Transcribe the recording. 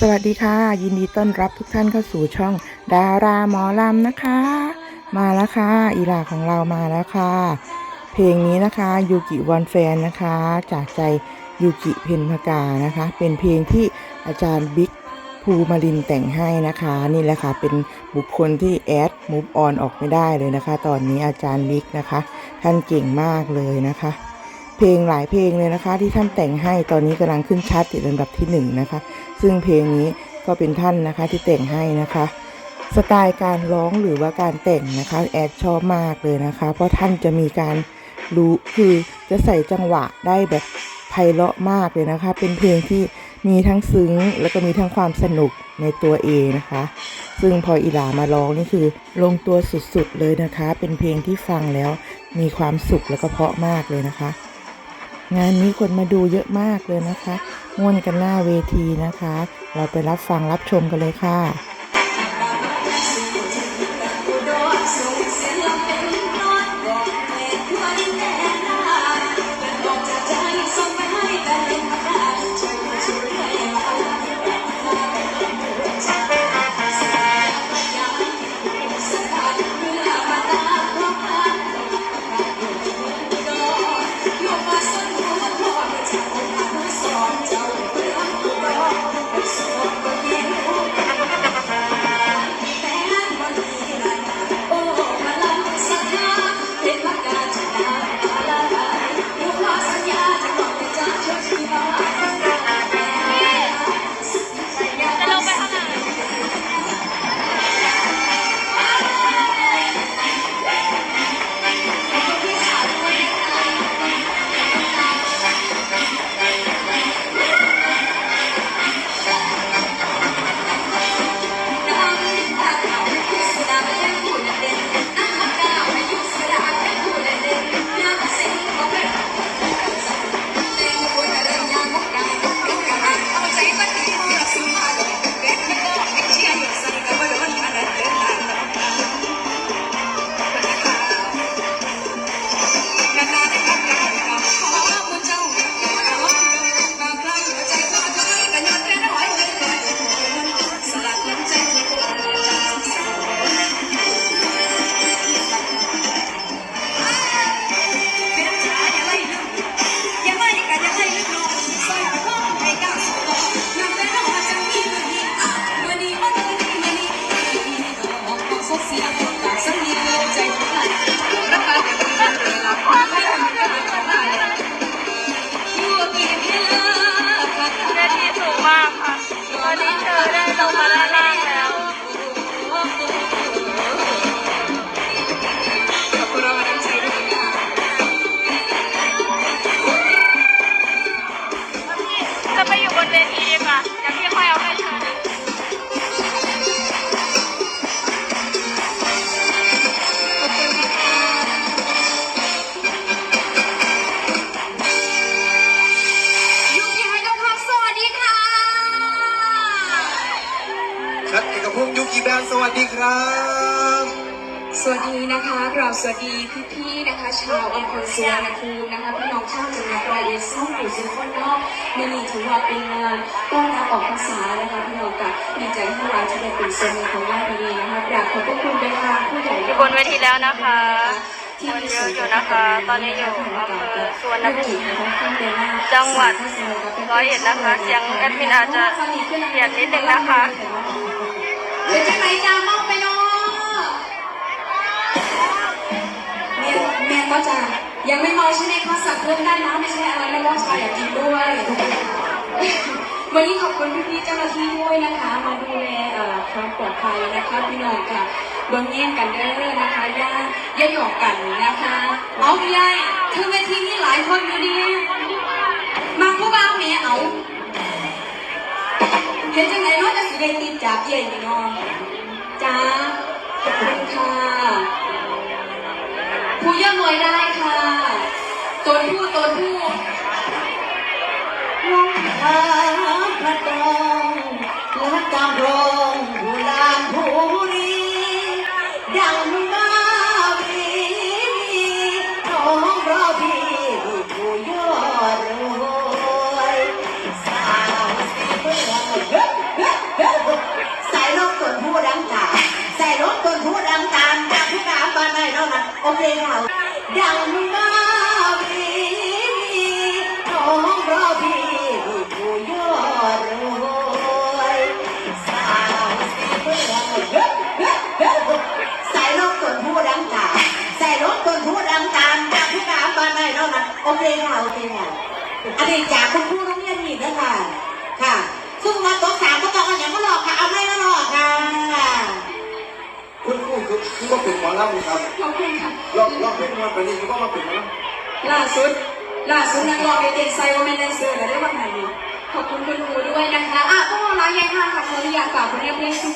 สวัสดีค่ะ ยินดีต้อนรับทุกท่านเข้าสู่ช่อง ดาราหมอลำนะคะ มาแล้วค่ะอีหลาของเรามาแล้วค่ะ เพลงนี้นะคะยูกิวันแฟนนะคะ จากใจยูกิเพนพกานะคะ เป็นเพลงที่อาจารย์บิ๊กภูมารินแต่งให้นะคะ นี่แหละค่ะเป็นบุคคลที่แอดมูฟออนออกไม่ได้เลยนะคะ ตอนนี้อาจารย์บิ๊กนะคะ ท่านเก่งมากเลยนะคะ เพลงหลายเพลงเลยนะคะ ที่ท่านแต่งให้ตอนนี้กำลังขึ้นชาร์ตติดอันดับที่หนึ่งนะคะ ซึ่งเพลงนี้ก็เป็นท่านนะคะที่แต่งให้นะคะ สไตล์การร้องหรือว่าการแต่งนะคะแอดชอบมากเลยนะคะ เพราะท่านจะมีการรู้คือจะใส่จังหวะได้แบบไพเราะมากเลยนะคะ เป็นเพลงที่มีทั้งซึ้งแล้วก็มีทั้งความสนุกในตัวเองนะคะ ซึ่งพออีหลามาร้องนี่คือลงตัวสุดๆเลยนะคะ เป็นเพลงที่ฟังแล้วมีความสุขแล้วก็เพาะมากเลยนะคะ งานนี้คนมาดูเยอะมากเลยนะคะม่วนกันหน้าเวทีนะคะ เราไปรับฟังรับชมกันเลยค่ะ กพงศ์ยุกิแบนสวัสดีครับ สวัสดีนะคะกราบสวัสดีพี่ๆนะคะ ชาวอำเภอสุวรรณภูมินะคะพี่น้องชาวจังหวัดร้อยเอ็ดซึ่งอยู่ทุกคนเนาะในนี้ถือว่าเป็นงานต้อนรับออกพรรษานะคะพี่น้องกับดีใจที่เราจะได้เป็นส่วนหนึ่งของงานนี้นะคะอยากขอบพระคุณไปทางผู้ใหญ่อยู่บนเวทีแล้วนะคะคนเยอะอยู่นะคะ ตอนนี้อยู่อำเภอสุวรรณภูมิจังหวัดร้อยเอ็ดนะคะเสียงแอดมินอาจจะเสียงนิดนึงนะคะ เป็นจังไรจ้ามองไปเนาะแม่แม่ก็จะยังไม่เมาใช่ไหมคะสั่งเพิ่มได้นะไม่ใช่อะไรนะน้องชายอยากกินด้วย วันนี้ขอบคุณพี่ๆเจ้าหน้าที่ด้วยนะคะ มาดูแลเอ่อความปลอดภัยนะคะพี่น้องค่ะเบิ้งแย่งกันเด้อนะคะย่าย่าหยอกกันนะคะ เอาพี่ใหญ่ถึงเวทีนี้หลายคนอยู่ดีมาผู้บ่าวแม่เอา เห็นจังไหนเนาะจะสิได้ติดจากเย่นี่เนาะจ้าขอบคุณค่ะผู้ย่อมรวยได้ค่ะตนผู้ตนผู้ลงพาพระตองและกำรอ โอเคค่ะดังนาวีน้องรอพี่ลูกูยอดรวยสาวสีเพื่อนใส่รถต้นผู้ดังตามใส่รถต้นผู้ดังตามจากผู้กามบ้ไหนเนานะโอเคค่ะโอเคค่ะอันนี้จากคุณผู้น้องเรียนนี่นะคะค่ะซึ่งว่าตัวสามก็ต้องออย่างก็หลอกค่ะเอาไม่ก็หลอกค่ะ คุณครูคือคือว่าเป็นหมอลำครับขอบคุณค่ะลองลองเป็นมาเป็นนี่คือว่ามาเป็นหมอลำล่าสุดล่าสุดนักร้องในเต้นไซว่าแม่นแดนเซอร์แล้วได้ว่าไงขอบคุณคุณครูด้วยนะคะอะต้องรอร้านยายห้างค่ะขออนุญาตฝากผลงานเพลงสุด